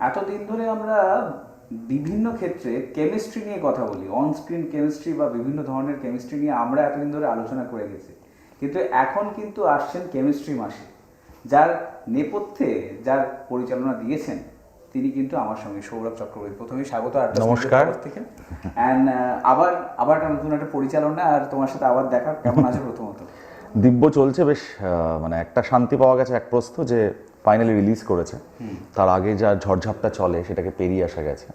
এতদিন ধরে আমরা বিভিন্ন ক্ষেত্রে কেমিস্ট্রি নিয়ে কথা বলি অন স্ক্রিন কেমিস্ট্রি বা বিভিন্ন ধরনের কেমিস্ট্রি নিয়ে আমরা এতদিন ধরে আলোচনা করে গেছি। কিন্তু এখন কিন্তু আসছেন কেমিস্ট্রি মাসে। যার নেপথ্যে যার পরিচালনা দিয়েছেন তিনি কিন্তু আমার সঙ্গে সৌরভ চক্রবর্তী। প্রথমেই স্বাগত আর নমস্কার। থেকে। অ্যান্ড আবার আবার একটা নতুন একটা পরিচালনা আর তোমার সাথে আবার দেখা। কেমন আছে প্রথমত? দিব্য চলছে বেশ মানে একটা শান্তি পাওয়া গেছে এক প্রস্থ যে ফাইনালি রিলিজ করেছে। তার আগে যা ঝড়ঝাপটা চলে সেটাকে পেরিয়ে আসা গেছে।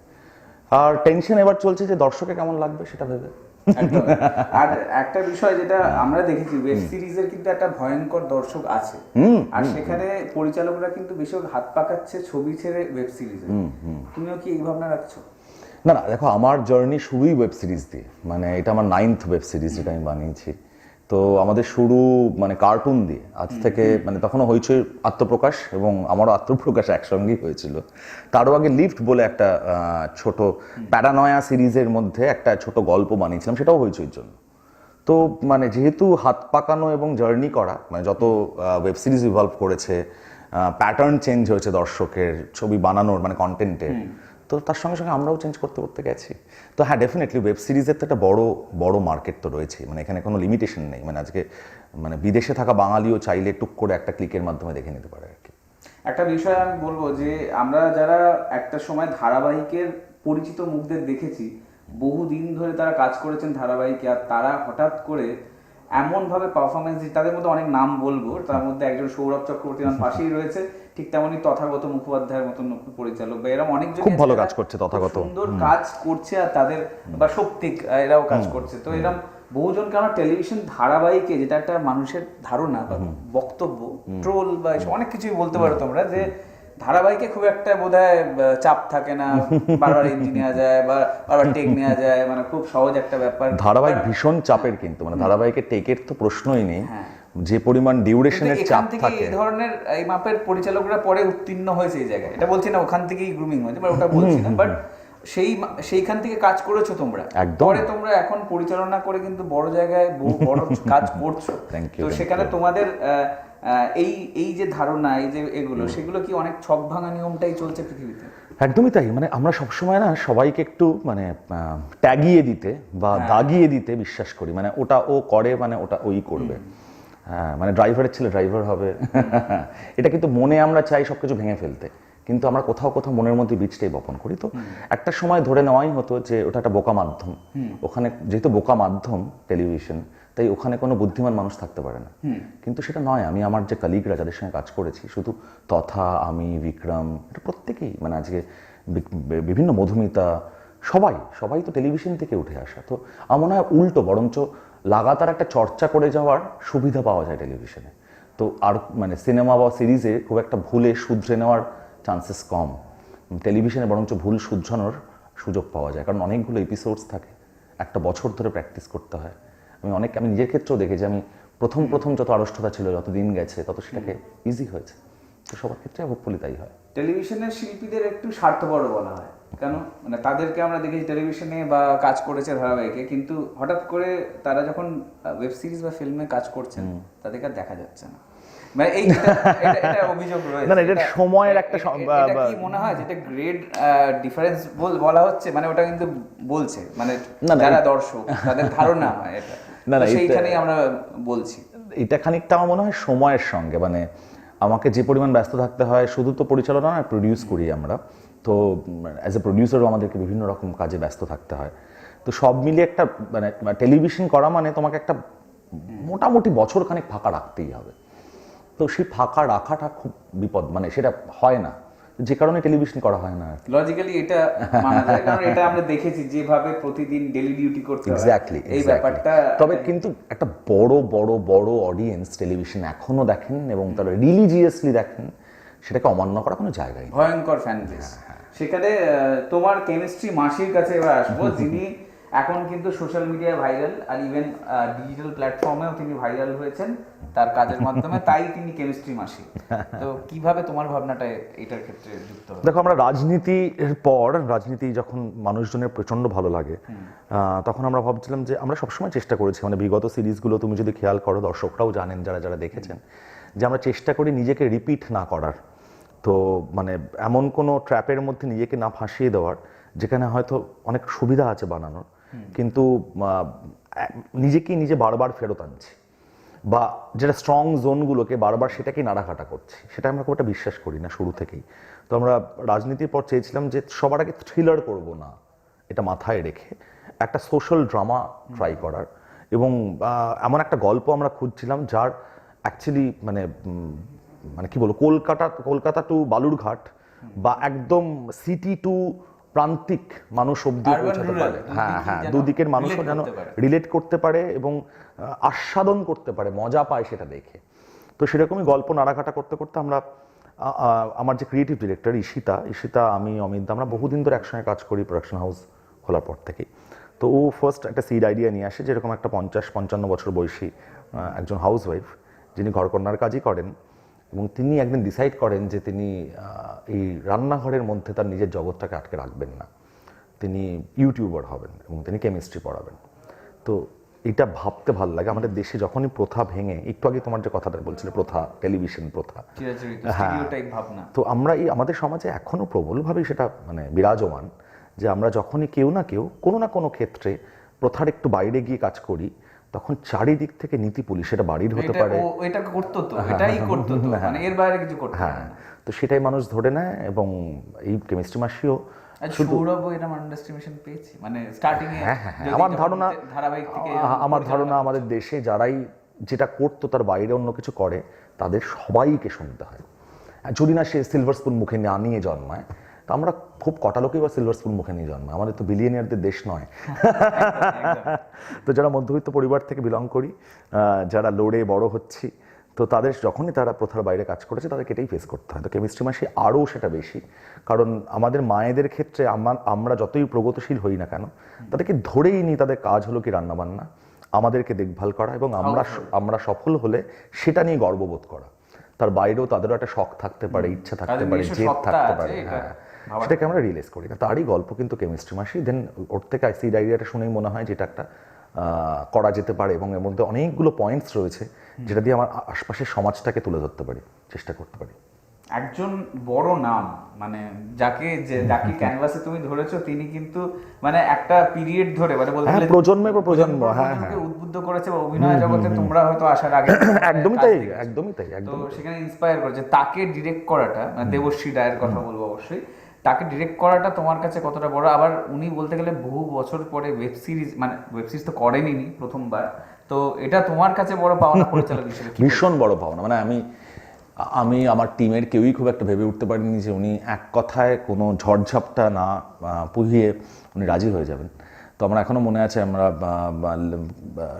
আর টেনশন এবার চলছে যে দর্শকে কেমন লাগবে সেটা ভেবে। আর একটা বিষয় যেটা আমরা দেখেছি ওয়েব সিরিজের কিন্তু একটা ভয়ঙ্কর দর্শক আছে। আর সেখানে পরিচালকরা কিন্তু বেশিরভাগ হাত পাকাচ্ছে ছবি ছেড়ে ওয়েব সিরিজে তুমিও কি এই ভাবনা রাখছো? না না দেখো আমার জার্নি শুরুই ওয়েব সিরিজ দিয়ে। মানে এটা আমার নাইন্থ ওয়েব সিরিজ যেটা আমি বানিয়েছি। তো আমাদের শুরু মানে কার্টুন দিয়ে। আজ থেকে মানে তখনও হয়েছে আত্মপ্রকাশ এবং আমারও আত্মপ্রকাশ একসঙ্গেই হয়েছিল। তারও আগে লিফট বলে একটা ছোট প্যারানয়া সিরিজের মধ্যে একটা ছোট গল্প বানিয়েছিলাম সেটাও হইচইর জন্য। তো মানে যেহেতু হাত পাকানো এবং জার্নি করা মানে যত ওয়েব সিরিজ ইভলভ করেছে প্যাটার্ন চেঞ্জ হয়েছে দর্শকের ছবি বানানোর মানে কন্টেন্টের তো তার সঙ্গে সঙ্গে আমরাও চেঞ্জ করতে করতে গেছি। তো হ্যাঁ ডেফিনেটলি ওয়েব সিরিজের তো একটা বড় বড় মার্কেট তো রয়েছে মানে এখানে কোনো লিমিটেশন নেই। মানে আজকে মানে বিদেশে থাকা বাঙালিও চাইলে টুক করে একটা ক্লিকের মাধ্যমে দেখে নিতে পারে আর কি। একটা বিষয় আমি বলব যে, আমরা যারা একটা সময় ধারাবাহিকের পরিচিত মুখদের দেখেছি বহুদিন ধরে তারা কাজ করেছেন ধারাবাহিকে আর তারা হঠাৎ করে এমন ভাবে পারফরমেন্স তাদের মধ্যে অনেক নাম বলব, তার মধ্যে একজন সৌরভ চক্রবর্তী আমার পাশেই রয়েছে। ঠিক তেমনই তথাগত মুখোপাধ্যায়ের মতন পরিচালক বা এরকম অনেক খুব ভালো কাজ করছে তথাগত। সুন্দর কাজ করছে আর তাদের বা শক্তিক এরাও কাজ করছে। তো এরকম বহুজনকে আমরা টেলিভিশন ধারাবাহিকে যেটা একটা মানুষের ধারণা বা বক্তব্য ট্রোল বা এসব অনেক কিছুই বলতে পারো তোমরা যে ধারাবাহিকে খুব একটা বোধহয় আহ, চাপ থাকে না বারবার এন্ট্রি নেওয়া যায় বা বারবার টেক নেওয়া যায় মানে খুব সহজ একটা ব্যাপার। ধারাবাহিক ভীষণ চাপের কিন্তু মানে ধারাবাহিকের টেকের তো প্রশ্নই নেই। হ্যাঁ। যে পরিমাণ ডিউরেশনের চাপ থাকে এই ধরনের এই মাপের পরিচালকরা পরে উত্তীর্ণ হয়েছে এই জায়গায়। এটা বলছি না ওখান থেকেই গ্রুমিং হয়েছে বাট ওটা বলছি না। বাট সেই সেইখান থেকে কাজ করেছ তোমরা। পরে তোমরা এখন পরিচালনা করে কিন্তু বড় জায়গায় বড় কাজ করছ। তো সেখানে তোমাদের এই এই যে ধারণা এই যে এগুলো সেগুলো কি অনেক ছক ভাঙা নিয়মটাই চলছে পৃথিবীতে? একদমই তাই। মানে আমরা সবসময় না সবাইকে একটু মানে ট্যাগিয়ে দিতে বা দাগিয়ে দিতে বিশ্বাস করি। মানে ওটা ও করে মানে ওটা ওই করবে। হ্যাঁ মানে ড্রাইভারের ছেলে ড্রাইভার হবে। এটা কিন্তু মনে আমরা চাই সবকিছু ভেঙে ফেলতে। কিন্তু আমরা কোথাও কোথাও মনের মধ্যে বীজটাই বপন করি। তো একটা সময় ধরে নেওয়াই হতো যে ওটা একটা বোকা মাধ্যম। ওখানে যেহেতু বোকা মাধ্যম টেলিভিশন তাই ওখানে কোনো বুদ্ধিমান মানুষ থাকতে পারে না। কিন্তু সেটা নয় আমি আমার যে কালিগরা যাদের সঙ্গে কাজ করেছি শুধু তথা আমি বিক্রম এটা প্রত্যেকেই মানে আজকে বিভিন্ন মধুমিতা সবাই সবাই তো টেলিভিশন থেকে উঠে আসা। তো আমার মনে হয় উল্টো বরঞ্চ লাগাতার একটা চর্চা করে যাওয়ার সুবিধা পাওয়া যায় টেলিভিশনে। তো আর মানে সিনেমা বা সিরিজে খুব একটা ভুলে শুধরে নেওয়ার চান্সেস কম। টেলিভিশনে বরঞ্চ ভুল শুধরানোর সুযোগ পাওয়া যায়। কারণ অনেকগুলো এপিসোডস থাকে, একটা বছর ধরে প্র্যাকটিস করতে হয়। আমি অনেক, আমি নিজের ক্ষেত্রেও দেখেছি, আমি প্রথম প্রথম যত আড়ষ্টতা ছিল, যত দিন গেছে, তত সেটাকে ইজি হয়েছে। তো সবার ক্ষেত্রে হোপফুলি তাই হয়। টেলিভিশনের শিল্পীদের একটু স্বার্থপর বলা হয়। কেন? মানে তাদেরকে আমরা দেখেছি টেলিভিশনে বা কাজ করেছে ধারাবাহিকে কিন্তু হঠাৎ করে তারা যখন ওয়েব সিরিজ বা ফিল্মে কাজ করছেন তাদেরকে আর দেখা যাচ্ছে না। মানে এই অভিযোগ রয়েছে। না, এটা সময়ের একটা কি মনে হয় যেটা গ্রেড ডিফারেন্স বলা হচ্ছে? মানে ওটা কিন্তু বলছে। মানে যারা দর্শক তাদের ধারণা হয় এটা। না, না, সেইখানেই আমরা বলছি। এটা খানিকটা আমার মনে হয় সময়ের সঙ্গে। মানে আমাকে যে পরিমাণ ব্যস্ত থাকতে হয় শুধু তো পরিচালনা না প্রডিউস করি আমরা। তো অ্যাজ এ প্রডিউসারও আমাদেরকে বিভিন্ন রকম কাজে ব্যস্ত থাকতে হয়। তো সব মিলিয়ে একটা মানে টেলিভিশন করা মানে তোমাকে একটা মোটামুটি বছর খানিক ফাঁকা রাখতেই হবে। তো সেই ফাঁকা রাখাটা খুব বিপদ মানে সেটা হয় না। যে কারণে টেলিভিশন করা হয় না লজিক্যালি এটা মানা যায় কারণ এটা আমরা দেখেছি যেভাবে প্রতিদিন ডেলি ডিউটি করতে হয়। এক্স্যাক্টলি এই ব্যাপারটা তবে কিন্তু একটা বড় বড় বড় অডিয়েন্স টেলিভিশন এখনও দেখেন এবং তারা রিলিজিয়াসলি দেখেন সেটাকে অমান্য করা কোনো জায়গায় ভয়ঙ্কর ফ্যান বেস সেখানে তোমার কেমিস্ট্রি মাসির কাছে এবার আসব যিনি এখন কিন্তু সোশ্যাল মিডিয়ায় ভাইরাল আর ইভেন ডিজিটাল প্ল্যাটফর্মেও তিনি ভাইরাল হয়েছেন তার কাজের মাধ্যমে তাই তিনি কেমিস্ট্রি মাসি। তো কীভাবে তোমার ভাবনাটা এটার ক্ষেত্রে যুক্ত দেখো আমরা রাজনীতির পর রাজনীতি যখন মানুষজনের প্রচণ্ড ভালো লাগে তখন আমরা ভাবছিলাম যে আমরা সবসময় চেষ্টা করেছি মানে বিগত সিরিজগুলো তুমি যদি খেয়াল করো দর্শকরাও জানেন যারা যারা দেখেছেন যে আমরা চেষ্টা করি নিজেকে রিপিট না করার। তো মানে এমন কোনো ট্র্যাপের মধ্যে নিজেকে না ফাঁসিয়ে দেওয়ার যেখানে হয়তো অনেক সুবিধা আছে বানানোর কিন্তু নিজেকেই নিজে বারবার ফেরত আনছি। বা যেটা স্ট্রং জোনগুলোকে বারবার সেটাকে নাড়াঘাটা করছি সেটা আমরা খুব একটা বিশ্বাস করি না শুরু থেকেই। তো আমরা রাজনীতির পর চেয়েছিলাম যে সবার আগে থ্রিলার করব না এটা মাথায় রেখে একটা সোশ্যাল ড্রামা ট্রাই করার। এবং এমন একটা গল্প আমরা খুঁজছিলাম যার অ্যাকচুয়ালি মানে মানে কি বলব কলকাতা কলকাতা টু বালুরঘাট বা একদম সিটি টু প্রান্তিক মানুষ অব্দি পৌঁছাতে পারে। হ্যাঁ হ্যাঁ দুদিকের মানুষও যেন করতে পারে। রিলেট করতে পারে এবং আস্বাদন করতে পারে মজা পায় সেটা দেখে। তো সেরকমই গল্প নাড়াঘাটা করতে করতে আমরা আমার যে ক্রিয়েটিভ ডিরেক্টর ঈশিতা ঈশিতা আমি অমিত আমরা বহুদিন ধরে একসঙ্গে কাজ করি প্রোডাকশন হাউস খোলার পর থেকেই। তো ও ফার্স্ট একটা সিড আইডিয়া নিয়ে আসে যেরকম একটা পঞ্চাশ পঞ্চান্ন বছর বয়সী একজন হাউস ওয়াইফ যিনি ঘরকন্যার কাজই করেন। এবং তিনি একদিন ডিসাইড করেন যে তিনি এই রান্নাঘরের মধ্যে তার নিজের জগৎটাকে আটকে রাখবেন না। তিনি ইউটিউবার হবেন এবং তিনি কেমিস্ট্রি পড়াবেন। তো এটা ভাবতে ভালো লাগে। আমাদের দেশে যখনই প্রথা ভেঙে একটু আগে তোমার যে কথাটা বলছিলে প্রথা টেলিভিশন প্রথা। হ্যাঁ। তো আমরা এই আমাদের সমাজে এখনও প্রবলভাবেই সেটা মানে বিরাজমান যে আমরা যখনই কেউ না কেউ কোনো না কোনো ক্ষেত্রে প্রথার একটু বাইরে গিয়ে কাজ করি তখন চারিদিক থেকে নীতি পুলিশ সেটা বাড়ির হতে পারে। এটা করতো তো এটাই করতো তো মানে এর বাইরে কিছু করতো হ্যাঁ তো সেটাই মানুষ ধরে নেয় এবং এই কেমিস্ট্রি মাসিও সৌরভ এরকম আন্ডারস্টিমেশন পেয়েছি? মানে স্টার্টিং এ হ্যাঁ, হ্যাঁ, হ্যাঁ। আমার ধারণা ধারাবাহিক থেকে আমার ধারণা আমাদের দেশে যারাই যেটা করতো তার বাইরে অন্য কিছু করে তাদের সবাইকে শুনতে হয়। যদি না সে সিলভার স্পুন মুখে না নিয়ে জন্মায় তো আমরা খুব কটা লোকই বা সিলভার স্পুন মুখে নিয়ে জন্মায়। আমাদের তো বিলিয়নিয়ারদের দেশ নয়। তো যারা মধ্যবিত্ত পরিবার থেকে বিলং করি যারা লড়ে বড় হচ্ছি তো তাদের যখনই তারা প্রথার বাইরে কাজ করেছে তাদেরকে এটাই ফেস করতে হয়। তো কেমিস্ট্রি মাসে আরও সেটা বেশি। কারণ আমাদের মায়েদের ক্ষেত্রে আমার আমরা যতই প্রগতিশীল হই না কেন তাদেরকে ধরেই নিই তাদের কাজ হলো কি রান্নাবান্না আমাদেরকে দেখভাল করা এবং আমরা আমরা সফল হলে সেটা নিয়ে গর্ববোধ করা। তার বাইরেও তাদেরও একটা শখ থাকতে পারে ইচ্ছা থাকতে পারে জেদ থাকতে পারে হ্যাঁ। সেটাকে আমরা রিয়েলাইজ করি। না তারই গল্প কিন্তু কেমিস্ট্রি মাসি। দেন ওর থেকে আইসি ডায়রিয়াটা শুনেই মনে হয় যেটা একটা করা যেতে পারে এবং এর মধ্যে অনেকগুলো পয়েন্টস রয়েছে যেটা দিয়ে আমার আশপাশের সমাজটাকে তুলে ধরতে পারি চেষ্টা করতে পারি। একজন বড় নাম মানে যাকে যে যাকে ক্যানভাসে তুমি ধরেছো তিনি কিন্তু মানে একটা পিরিয়ড ধরে মানে বলতে হ্যাঁ, গেলে প্রজন্মের পর প্রজন্ম, হ্যাঁ, প্রজন্মকে উদ্বুদ্ধ করেছে বা অভিনয় জগতে তোমরা হয়তো আসার আগে একদমই তাই একদমই তাই একদম সেখানে ইন্সপায়ার করেছে তাকে ডিরেক্ট করাটা মানে দেবশ্রী রায়ের কথা বলব অবশ্যই। তাকে ডিরেক্ট করাটা তোমার কাছে কতটা বড়? আবার উনি বলতে গেলে বহু বছর পরে ওয়েব সিরিজ মানে ওয়েব সিরিজ তো করেনি প্রথমবার। তো এটা তোমার কাছে বড় পাওনা পরিচালক হিসেবে ভীষণ বড় পাওনা। মানে আমি আমি, আমার টিমের কেউই খুব একটা ভেবে উঠতে পারিনি যে উনি এক কথায় কোনো ঝড়ঝাপটা না পুহিয়ে উনি রাজি হয়ে যাবেন। তো আমার এখনও মনে আছে, আমরা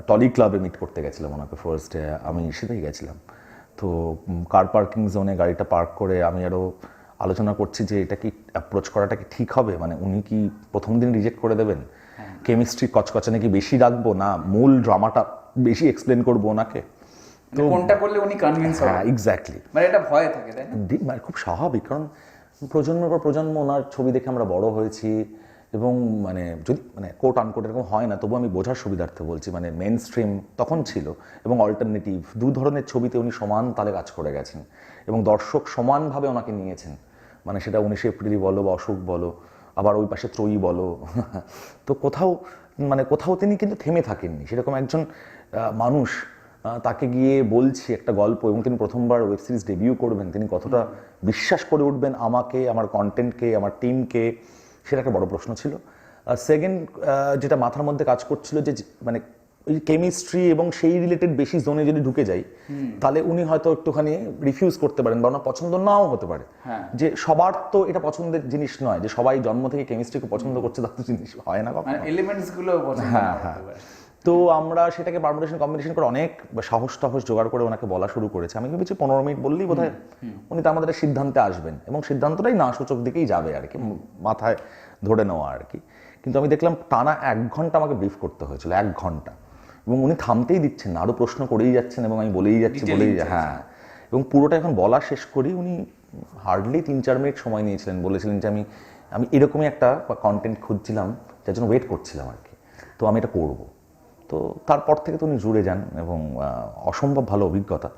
টলি ক্লাবে মিট করতে গেছিলাম ওনাকে ফার্স্ট ডে আমি সেটাই গেছিলাম। তো কার পার্কিং জোনে গাড়িটা পার্ক করে আমি আরও আলোচনা করছি যে এটা কি অ্যাপ্রোচ করাটা কি ঠিক হবে? মানে উনি কি প্রথম দিন রিজেক্ট করে দেবেন? কেমিস্ট্রি কচকচানে কি বেশি রাখব? না মূল ড্রামাটা বেশি এক্সপ্লেন করব ওনাকে? মানে কোনটা করলে উনি কনভিন্স হবে? হ্যাঁ এক্স্যাক্টলি মানে এটা ভয় থাকে তাই না? মানে খুব স্বাভাবিক কারণ প্রজন্মের পর প্রজন্ম ওনার ছবি দেখে আমরা বড় হয়েছি এবং মানে যদি মানে কোট আনকোট এরকম হয় না তবু আমি বোঝার সুবিধার্থে বলছি মানে মেন স্ট্রিম তখন ছিল এবং অল্টারনেটিভ দু ধরনের ছবিতে উনি সমান তালে কাজ করে গেছেন এবং দর্শক সমানভাবে ওনাকে নিয়েছেন। মানে সেটা উনিশে এপ্রিলই বলো বা অশোক বলো, আবার ওই পাশে ত্রয়ী বলো। তো কোথাও মানে কোথাও তিনি কিন্তু থেমে থাকেননি। সেরকম একজন মানুষ তাকে গিয়ে বলছি একটা গল্প এবং তিনি প্রথমবার ওয়েব সিরিজ ডেবিউ করবেন। তিনি কতটা বিশ্বাস করে উঠবেন আমাকে, আমার কন্টেন্টকে আমার টিমকে সেটা একটা বড় প্রশ্ন ছিল। সেকেন্ড যেটা মাথার মধ্যে কাজ করছিল যে- মানে ওই কেমিস্ট্রি এবং সেই রিলেটেড বেশি জোনে যদি ঢুকে যাই তাহলে উনি হয়তো একটুখানি রিফিউজ করতে পারেন বা ওনার পছন্দ নাও হতে পারে। হ্যাঁ। যে সবার তো এটা পছন্দের জিনিস নয় যে সবাই জন্ম থেকে কেমিস্ট্রিকে পছন্দ করছে তা তো জিনিস হয় না কখনো। মানে এলিমেন্টসগুলো হ্যাঁ, হ্যাঁ। তো আমরা সেটাকে পারমুটেশন কম্বিনেশন করে অনেক সাহস টাহস জোগাড় করে ওনাকে বলা শুরু করেছে। আমি ভেবেছি পনেরো মিনিট বললেই বোধ উনি তো আমাদের একটা সিদ্ধান্তে আসবেন এবং সিদ্ধান্তটাই না সূচক দিকেই যাবে আর কি মাথায় ধরে নেওয়া আর কি। কিন্তু আমি দেখলাম টানা এক ঘণ্টা আমাকে ব্রিফ করতে হয়েছিল এক ঘণ্টা। এবং উনি থামতেই দিচ্ছেন না আরও প্রশ্ন করেই যাচ্ছেন এবং আমি বলেই যাচ্ছি বলেই। হ্যাঁ। এবং পুরোটা এখন বলা শেষ করি উনি হার্ডলি তিন চার মিনিট সময় নিয়েছিলেন বলেছিলেন যে আমি আমি এরকমই একটা কন্টেন্ট খুঁজছিলাম যার জন্য ওয়েট করছিলাম আর কি। তো আমি এটা করব। তো তারপর থেকে তো উনি জুড়ে যান এবং অসম্ভব ভালো অভিজ্ঞতা।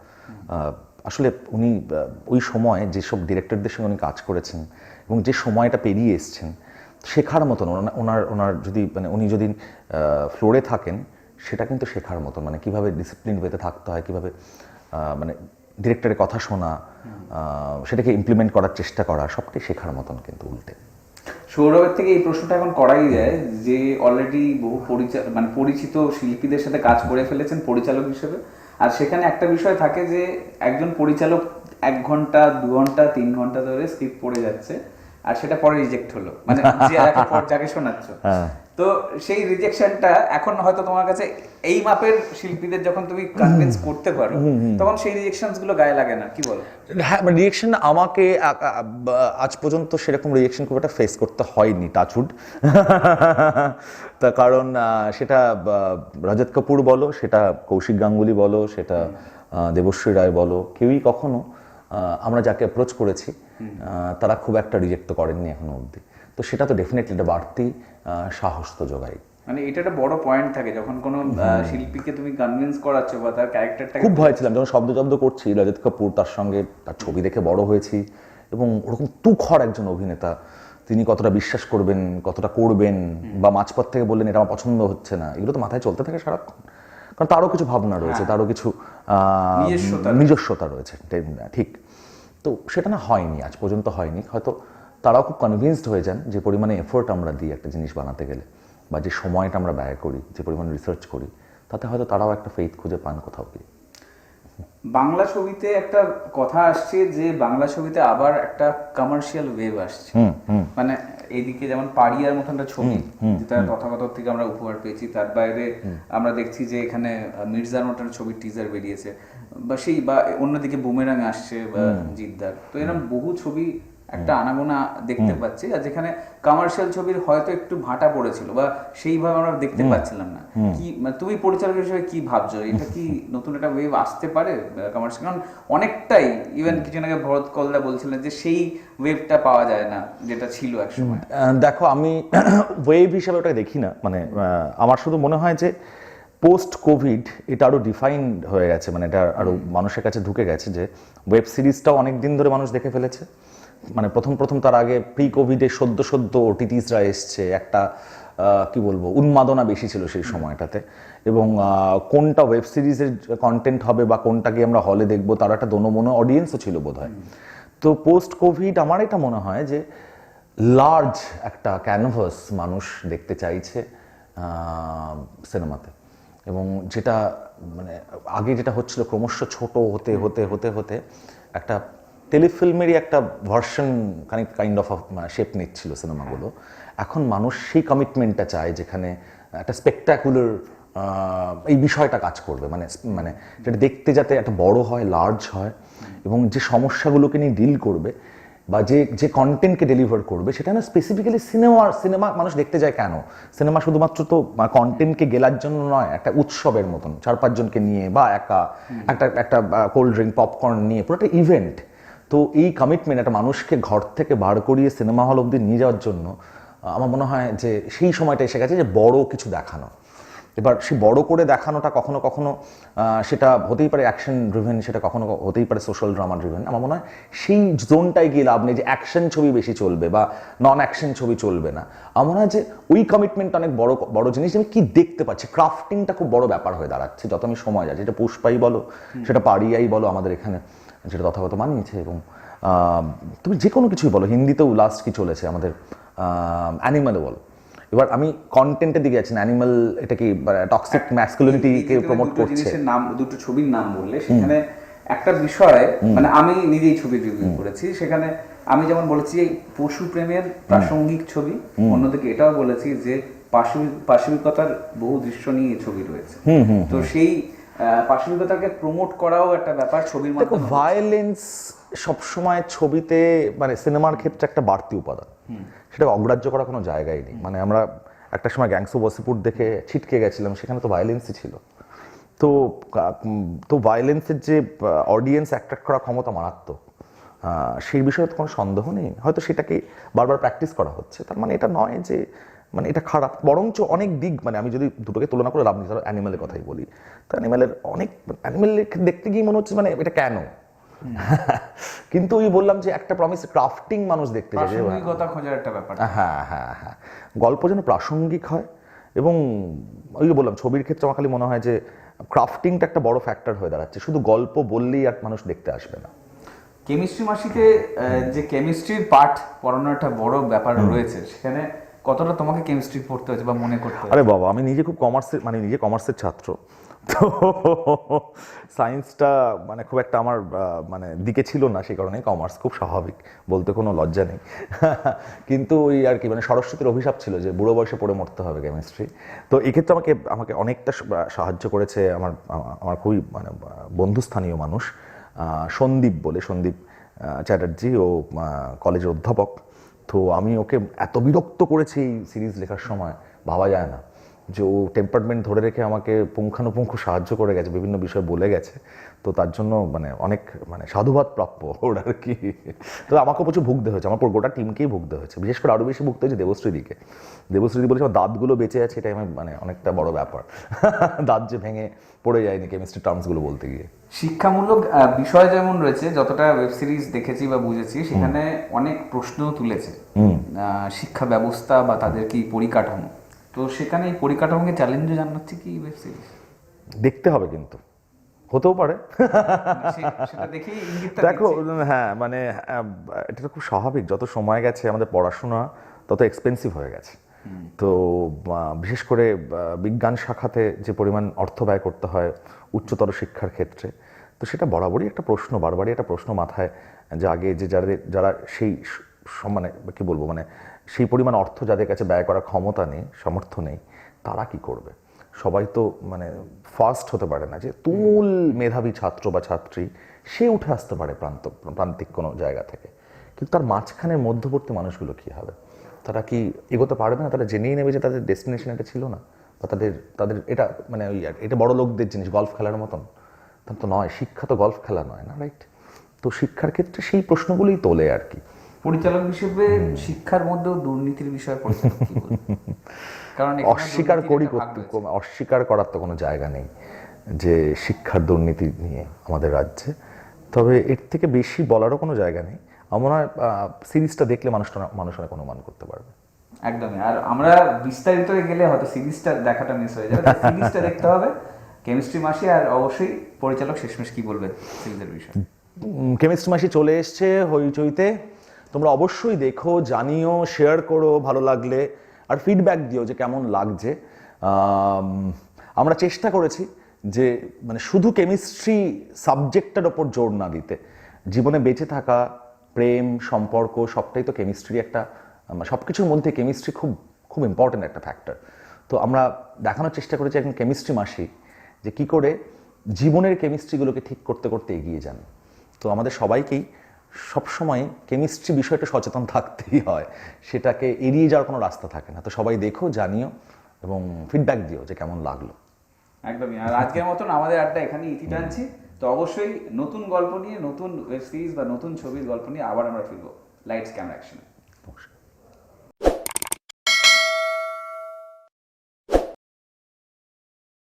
আসলে উনি ওই সময় যেসব ডিরেক্টরদের সঙ্গে উনি কাজ করেছেন এবং যে সময়টা পেরিয়ে এসছেন শেখার মতন ওনা- ওনার ওনার যদি মানে উনি যদি ফ্লোরে থাকেন সেটা কিন্তু শেখার মতন মানে কীভাবে ডিসিপ্লিন ওয়েতে থাকতে হয় কীভাবে মানে ডিরেক্টরের কথা শোনা সেটাকে ইমপ্লিমেন্ট করার চেষ্টা করা সবটাই শেখার মতন কিন্তু উল্টে। সৌরভের থেকে এই প্রশ্নটা এখন করাই যায় যে অলরেডি বহু পরিচা- মানে পরিচিত শিল্পীদের সাথে কাজ করে ফেলেছেন পরিচালক হিসেবে। আর সেখানে একটা বিষয় থাকে যে একজন পরিচালক এক ঘণ্টা দু ঘণ্টা তিন ঘণ্টা ধরে স্ক্রিপ্ট পড়ে যাচ্ছে আর সেটা পরে রিজেক্ট হলো। মানে যাকে শোনাচ্ছ। হ্যাঁ। তো সেই রিজেকশনটা এখন হয়তো তোমার কাছে এই মাপের শিল্পীদের যখন তুমি কনভিন্স করতে পারো তখন সেই রিজেকশনসগুলো গায়ে লাগে না কি বলো? হ্যাঁ রিয়েকশন আমাকে আ- আ- বা- আজ পর্যন্ত সেরকম রিয়েকশন খুব একটা ফেস করতে হয়নি টাচুড তার কারণ সেটা রজত কাপুর বলো সেটা কৌশিক গাঙ্গুলি বলো সেটা দেবশ্রী রায় বলো কেউই কখনো আমরা যাকে অ্যাপ্রোচ করেছি তারা খুব একটা রিজেক্ট তো করেননি এখনও অবধি। তো সেটা তো ডেফিনেটলি একটা বাড়তি সাহস তো যোগায় মানে এটা একটা বড় পয়েন্ট থাকে যখন কোনো শিল্পীকে তুমি কনভিন্স করাচ্ছ বা তার ক্যারেক্টারটাকে খুব ভয় ছিলাম যখন শব্দ শব্দ করছি রজত কাপুর তার সঙ্গে তার ছবি দেখে বড় হয়েছি এবং ওরকম তুখর একজন অভিনেতা তিনি কতটা বিশ্বাস করবেন কতটা করবেন বা মাঝপথ থেকে বললেন এটা আমার পছন্দ হচ্ছে না। এগুলো তো মাথায় চলতে থাকে সারাক্ষণ। কারণ তারও কিছু ভাবনা রয়েছে তারও কিছু নিজস্বতা রয়েছে। ঠিক। তো সেটা না হয়নি আজ পর্যন্ত হয়নি। হয়তো তারাও খুব কনভিন্সড হয়ে যান যে পরিমাণে এফোর্ট আমরা দিই একটা জিনিস বানাতে গেলে বা যে সময়টা আমরা ব্যয় করি যে পরিমাণে রিসার্চ করি তাতে হয়তো তারাও একটা ফেইথ খুঁজে পান কোথাও গিয়ে। বাংলা ছবিতে একটা কথা আসছে যে বাংলা ছবিতে আবার একটা কমার্শিয়াল ওয়েভ আসছে। মানে এইদিকে যেমন পাড়িয়ার মতন একটা ছবি যেটা তথাগত থেকে আমরা উপহার পেয়েছি তার বাইরে আমরা দেখছি যে এখানে মির্জার মতন ছবির টিজার বেরিয়েছে। বা সেই বা অন্যদিকে বুমেরাং আসছে বা জিদ্দার। তো এরকম বহু ছবি একটা আনাগোনা দেখতে পাচ্ছি। আর যেখানে কমার্শিয়াল ছবির হয়তো একটু ভাটা পড়েছিল বা সেইভাবে আমরা দেখতে পাচ্ছিলাম না। কি মানে তুমি পরিচালক হিসেবে কি ভাবছ? এটা কি নতুন একটা ওয়েভ আসতে পারে কমার্শিয়াল কারণ অনেকটাই ইভেন কিছুদিন আগে ভরত কলদা বলছিলেন যে সেই ওয়েভটা পাওয়া যায় না যেটা ছিল একসময় দেখো আমি ওয়েভ হিসাবে ওটা দেখি না। মানে আমার শুধু মনে হয় যে পোস্ট কোভিড এটা আরও ডিফাইন্ড হয়ে গেছে। মানে এটা আরও মানুষের কাছে ঢুকে গেছে যে ওয়েব সিরিজটাও অনেক দিন ধরে মানুষ দেখে ফেলেছে। মানে প্রথম প্রথম তার আগে প্রি কোভিডে সদ্য সদ্য ওটিটিসরা এসছে। একটা কি বলব, উন্মাদনা বেশি ছিল সেই সময়টাতে। এবং কোনটা ওয়েব সিরিজের কন্টেন্ট হবে বা কোনটাকে আমরা হলে দেখব, তার একটা দোনো অডিয়েন্সও ছিল বোধ হয় তো পোস্ট কোভিড আমার এটা মনে হয় যে লার্জ একটা ক্যানভাস মানুষ দেখতে চাইছে সিনেমাতে এবং যেটা মানে আগে যেটা হচ্ছিল ক্রমশ ছোট হতে হতে হতে হতে, একটা টেলিফিল্মেরই একটা version connect kind of shape নিচ্ছিল সিনেমাগুলো এখন মানুষ সেই কমিটমেন্টটা চায় যেখানে একটা স্পেকটাকুলার এই বিষয়টা কাজ করবে। মানে মানে যেটা দেখতে যাতে একটা বড় হয় লার্জ হয় এবং যে সমস্যাগুলোকে নিয়ে ডিল করবে বা যে যে কন্টেন্টকে ডেলিভার করবে সেটা না স্পেসিফিক্যালি সিনেমার সিনেমা মানুষ দেখতে যায় কেন? সিনেমা শুধুমাত্র তো কন্টেন্টকে গেলার জন্য নয় একটা উৎসবের মতন। চার পাঁচজনকে নিয়ে বা একা একটা একটা কোল্ড ড্রিঙ্ক পপকর্ন নিয়ে পুরো একটা ইভেন্ট তো এই কমিটমেন্ট একটা মানুষকে ঘর থেকে বার করিয়ে সিনেমা হল অব্দি নিয়ে যাওয়ার জন্য আমার মনে হয় যে সেই সময়টা এসে গেছে যে বড় কিছু দেখানো। এবার সে বড় করে দেখানোটা কখনো কখনো সেটা হতেই পারে অ্যাকশন ড্রিভেন সেটা কখনো হতেই পারে সোশ্যাল ড্রামা ড্রিভেন আমার মনে হয় সেই জোনটায় গিয়ে লাভ নেই যে অ্যাকশন ছবি বেশি চলবে বা নন অ্যাকশন ছবি চলবে না। আমার মনে হয় যে ওই কমিটমেন্ট অনেক বড় বড় জিনিস। আমি কি দেখতে পাচ্ছি? ক্রাফটিংটা খুব বড় ব্যাপার হয়ে দাঁড়াচ্ছে যত আমি সময় যাচ্ছে। যেটা পুষ্পাই বলো সেটা পাড়িয়াই বলো আমাদের এখানে। যেটা তথাগত মানিয়েছে এবং তুমি যে কোনো কিছুই বলো হিন্দিতেও লাস্ট কি চলেছে আমাদের অ্যানিমালে বলো। এবার আমি কন্টেন্টের দিকে যাচ্ছি অ্যানিমাল এটা কি টক্সিক ম্যাসকুলিনিটিকে প্রমোট করছে? নাম দুটো ছবির নাম বললে সেখানে একটা বিষয় মানে আমি নিজেই ছবি রিভিউ করেছি সেখানে আমি যেমন বলেছি এই পশু প্রেমের প্রাসঙ্গিক ছবি অন্যদিকে এটাও বলেছি যে পাশবিকতার বহু দৃশ্য নিয়ে ছবি রয়েছে। তো সেই পাশবিকতাকে প্রমোট করাও একটা ব্যাপার ছবির দেখো মাধ্যমে ভায়োলেন্স সবসময় ছবিতে মানে সিনেমার ক্ষেত্রে একটা বাড়তি উপাদান। সেটা অগ্রাহ্য করা কোনো জায়গায় নেই। মানে আমরা একটা সময় গ্যাংসু বসিপুর দেখে ছিটকে গেছিলাম সেখানে তো ভায়োলেন্সই ছিল। তো তো ভায়োলেন্সের যে অডিয়েন্স অ্যাট্রাক্ট করার ক্ষমতা মারাত্মক। সেই বিষয়ে তো কোনো সন্দেহ নেই। হয়তো সেটাকে বারবার প্র্যাকটিস করা হচ্ছে। তার মানে এটা নয় যে মানে এটা খারাপ। বরঞ্চ অনেক দিক মানে আমি যদি দুটোকে তুলনা করে লাভ নেই ধরো অ্যানিমেলের কথাই বলি। তো অ্যানিমেলের অনেক অ্যানিমেল দেখতে গিয়ে মনে হচ্ছে মানে এটা কেন? কিন্তু ওই বললাম যে একটা প্রমিস ক্রাফটিং মানুষ দেখতে চাই যে প্রাসঙ্গিকতা খোঁজার একটা ব্যাপার। হ্যাঁ হ্যাঁ হ্যাঁ গল্প যেন প্রাসঙ্গিক হয় এবং ওই বললাম ছবির ক্ষেত্রে আমার খালি মনে হয় যে ক্রাফটিংটা একটা বড় ফ্যাক্টর হয়ে দাঁড়াচ্ছে। শুধু গল্প বললেই আর মানুষ দেখতে আসবে না। কেমিস্ট্রি মাসিতে যে কেমিস্ট্রির পাঠ পড়ানোর একটা বড় ব্যাপার রয়েছে সেখানে কতটা তোমাকে কেমিস্ট্রি পড়তে হয়েছে বা মনে করতে আরে বাবা আমি নিজে খুব কমার্সের মানে নিজে কমার্সের ছাত্র। তো সায়েন্সটা মানে খুব একটা আমার মানে দিকে ছিল না সেই কারণে কমার্স খুব স্বাভাবিক বলতে কোনো লজ্জা নেই। কিন্তু ওই আর কি মানে সরস্বতীর অভিশাপ ছিল যে বুড়ো বয়সে পড়ে মরতে হবে কেমিস্ট্রি তো এক্ষেত্রে আমাকে আমাকে অনেকটা সাহায্য করেছে আমার আমার খুবই মানে বন্ধুস্থানীয় মানুষ সন্দীপ বলে সন্দীপ চ্যাটার্জি ও কলেজের অধ্যাপক। তো আমি ওকে এত বিরক্ত করেছি এই সিরিজ লেখার সময় ভাবা যায় না। যে ও টেম্পারমেন্ট ধরে রেখে আমাকে পুঙ্খানুপুঙ্খ সাহায্য করে গেছে বিভিন্ন বিষয় বলে গেছে তো তার জন্য মানে অনেক মানে সাধুবাদ প্রাপ্য ওর আর কি। তো আমাকে প্রচুর ভুগতে হয়েছে আমার গোটা টিমকেই ভুগতে হয়েছে। বিশেষ করে আরও বেশি ভুগতে হয়েছে দেবশ্রীদিকে। দেবশ্রীদি বলেছে আমার দাঁতগুলো বেঁচে আছে এটাই আমার মানে অনেকটা বড় ব্যাপার। দাঁত যে ভেঙে পড়ে যায়নি কেমিস্ট্রি টার্মসগুলো বলতে গিয়ে। শিক্ষামূলক বিষয় যেমন রয়েছে যতটা ওয়েব সিরিজ দেখেছি বা বুঝেছি সেখানে অনেক প্রশ্ন তুলেছে। শিক্ষা ব্যবস্থা বা তাদের কি পরিকাঠামো? তো সেখানে এই পরিকাঠামোকে চ্যালেঞ্জও জানাচ্ছে কি ওয়েব সিরিজ দেখতে হবে কিন্তু। হতেও পারে। দেখো হ্যাঁ মানে এটা তো খুব স্বাভাবিক। যত সময় গেছে আমাদের পড়াশোনা তত এক্সপেন্সিভ হয়ে গেছে। তো বিশেষ করে বিজ্ঞান শাখাতে যে পরিমাণ অর্থ ব্যয় করতে হয় উচ্চতর শিক্ষার ক্ষেত্রে তো সেটা বরাবরই একটা প্রশ্ন বারবারই একটা প্রশ্ন মাথায় যে আগে যে যাদের যারা সেই মানে কি বলব মানে সেই পরিমাণ অর্থ যাদের কাছে ব্যয় করার ক্ষমতা নেই, সামর্থ্য নেই, তারা কি করবে? সবাই তো মানে ফার্স্ট হতে পারে না যে তুমুল মেধাবী ছাত্র বা ছাত্রী, সে উঠে আসতে পারে প্রান্ত, প্রান্তিক কোনো জায়গা থেকে। কিন্তু তার মাঝখানের মধ্যবর্তী মানুষগুলো কি হবে? তারা কি এগোতে পারবে না? তারা জেনেই নেবে যে তাদের ডেস্টিনেশন এটা ছিল না। বা তাদের তাদের এটা মানে ওই এটা বড় লোকদের জিনিস গল্ফ খেলার মতন। তা তো নয়, শিক্ষা তো গল্ফ খেলা নয় না রাইট তো শিক্ষার ক্ষেত্রে সেই প্রশ্নগুলোই তোলে আর কি। পরিচালক হিসেবে শিক্ষার মধ্যেও দুর্নীতির বিষয়ে পরিচালক কি কারণ অস্বীকার করি অস্বীকার করার তো কোনো জায়গা নেই যে শিক্ষার দুর্নীতি নিয়ে আমাদের রাজ্যে। তবে এর থেকে বেশি বলারও কোনো জায়গা নেই। আমার সিরিজটা দেখলে মানুষটা মানুষ অনেক অনুমান করতে পারবে। একদমই। আর আমরা বিস্তারিত গেলে হয়তো সিরিজটা দেখাটা মিস হয়ে যাবে। সিরিজটা দেখতে হবে। কেমিস্ট্রি মাসি আর অবশ্যই পরিচালক শেষমেশ কি বলবে সিরিজের বিষয়ে? কেমিস্ট্রি মাসি চলে এসছে হইচইতে। তোমরা অবশ্যই দেখো, জানিও শেয়ার করো, ভালো লাগলে। আর ফিডব্যাক দিও যে কেমন লাগছে। আমরা চেষ্টা করেছি যে মানে শুধু কেমিস্ট্রি সাবজেক্টটার ওপর জোর না দিতে। জীবনে বেঁচে থাকা, প্রেম, সম্পর্ক, সবটাই তো কেমিস্ট্রি একটা সব কিছুর মধ্যে কেমিস্ট্রি খুব খুব ইম্পর্টেন্ট একটা ফ্যাক্টর তো আমরা দেখানোর চেষ্টা করেছি একজন কেমিস্ট্রি মাসি যে কি করে জীবনের কেমিস্ট্রিগুলোকে ঠিক করতে করতে এগিয়ে যান। তো আমাদের সবাইকেই সবসময় কেমিস্ট্রি বিষয়টা সচেতন থাকতেই হয়। সেটাকে এড়িয়ে যাওয়ার কোনো রাস্তা থাকে না। তো সবাই দেখো জানিও এবং ফিডব্যাক দিও যে কেমন লাগল। একদমই। আর আজকের মতন আমাদের আড্ডা এখানে ইতি টানছি। তো অবশ্যই নতুন গল্প নিয়ে নতুন ওয়েব সিরিজ বা নতুন ছবির গল্প নিয়ে আবার আমরা ফিরবো। লাইটস ক্যামেরা অ্যাকশনে